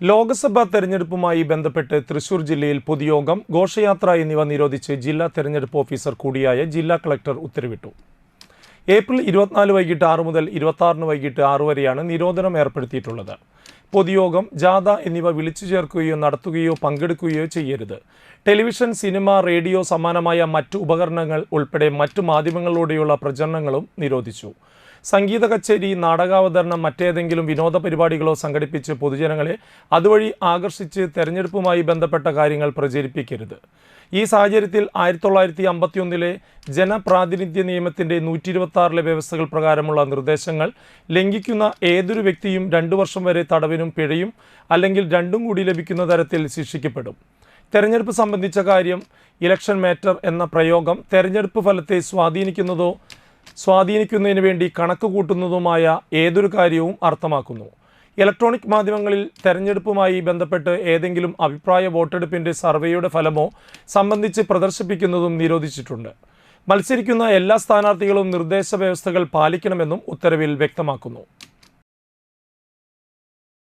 ലോക്സഭാ തെരഞ്ഞെടുപ്പുമായി ബന്ധപ്പെട്ട് തൃശൂർ ജില്ലയിൽ പൊതുയോഗം ഘോഷയാത്ര എന്നിവ നിരോധിച്ച് ജില്ലാ തെരഞ്ഞെടുപ്പ് ഓഫീസർ കൂടിയായ ജില്ലാ കളക്ടർ ഉത്തരവിട്ടു. ഏപ്രിൽ ഇരുപത്തിനാല് വൈകിട്ട് ആറ് മുതൽ ഇരുപത്തി വൈകിട്ട് ആറ് വരെയാണ് നിരോധനം ഏർപ്പെടുത്തിയിട്ടുള്ളത്. പൊതുയോഗം ജാഥ എന്നിവ വിളിച്ചു ചേർക്കുകയോ നടത്തുകയോ പങ്കെടുക്കുകയോ ചെയ്യരുത്. ടെലിവിഷൻ സിനിമ റേഡിയോ സമാനമായ മറ്റു ഉപകരണങ്ങൾ ഉൾപ്പെടെ മറ്റു മാധ്യമങ്ങളിലൂടെയുള്ള പ്രചരണങ്ങളും നിരോധിച്ചു. സംഗീത കച്ചേരി നാടകാവതരണം മറ്റേതെങ്കിലും വിനോദ പരിപാടികളോ സംഘടിപ്പിച്ച് പൊതുജനങ്ങളെ അതുവഴി ആകർഷിച്ച് തെരഞ്ഞെടുപ്പുമായി ബന്ധപ്പെട്ട കാര്യങ്ങൾ പ്രചരിപ്പിക്കരുത്. ഈ സാഹചര്യത്തിൽ ആയിരത്തി തൊള്ളായിരത്തി അമ്പത്തിയൊന്നിലെ ജനപ്രാതിനിധ്യ നിയമത്തിന്റെ നൂറ്റി ഇരുപത്തി വ്യവസ്ഥകൾ പ്രകാരമുള്ള നിർദ്ദേശങ്ങൾ ലംഘിക്കുന്ന ഏതൊരു വ്യക്തിയും രണ്ടു വർഷം വരെ തടവിനും പിഴയും അല്ലെങ്കിൽ രണ്ടും കൂടി ലഭിക്കുന്ന തരത്തിൽ ശിക്ഷിക്കപ്പെടും. തെരഞ്ഞെടുപ്പ് സംബന്ധിച്ച കാര്യം ഇലക്ഷൻ മാറ്റർ എന്ന പ്രയോഗം തെരഞ്ഞെടുപ്പ് ഫലത്തെ സ്വാധീനിക്കുന്നതോ സ്വാധീനിക്കുന്നതിന് വേണ്ടി കണക്ക് കൂട്ടുന്നതുമായ ഏതൊരു കാര്യവും അർത്ഥമാക്കുന്നു. ഇലക്ട്രോണിക് മാധ്യമങ്ങളിൽ തെരഞ്ഞെടുപ്പുമായി ബന്ധപ്പെട്ട് ഏതെങ്കിലും അഭിപ്രായ വോട്ടെടുപ്പിന്റെ സർവേയുടെ ഫലമോ സംബന്ധിച്ച് പ്രദർശിപ്പിക്കുന്നതും നിരോധിച്ചിട്ടുണ്ട്. മത്സരിക്കുന്ന എല്ലാ സ്ഥാനാർത്ഥികളും നിർദ്ദേശ വ്യവസ്ഥകൾ പാലിക്കണമെന്നും ഉത്തരവിൽ വ്യക്തമാക്കുന്നു.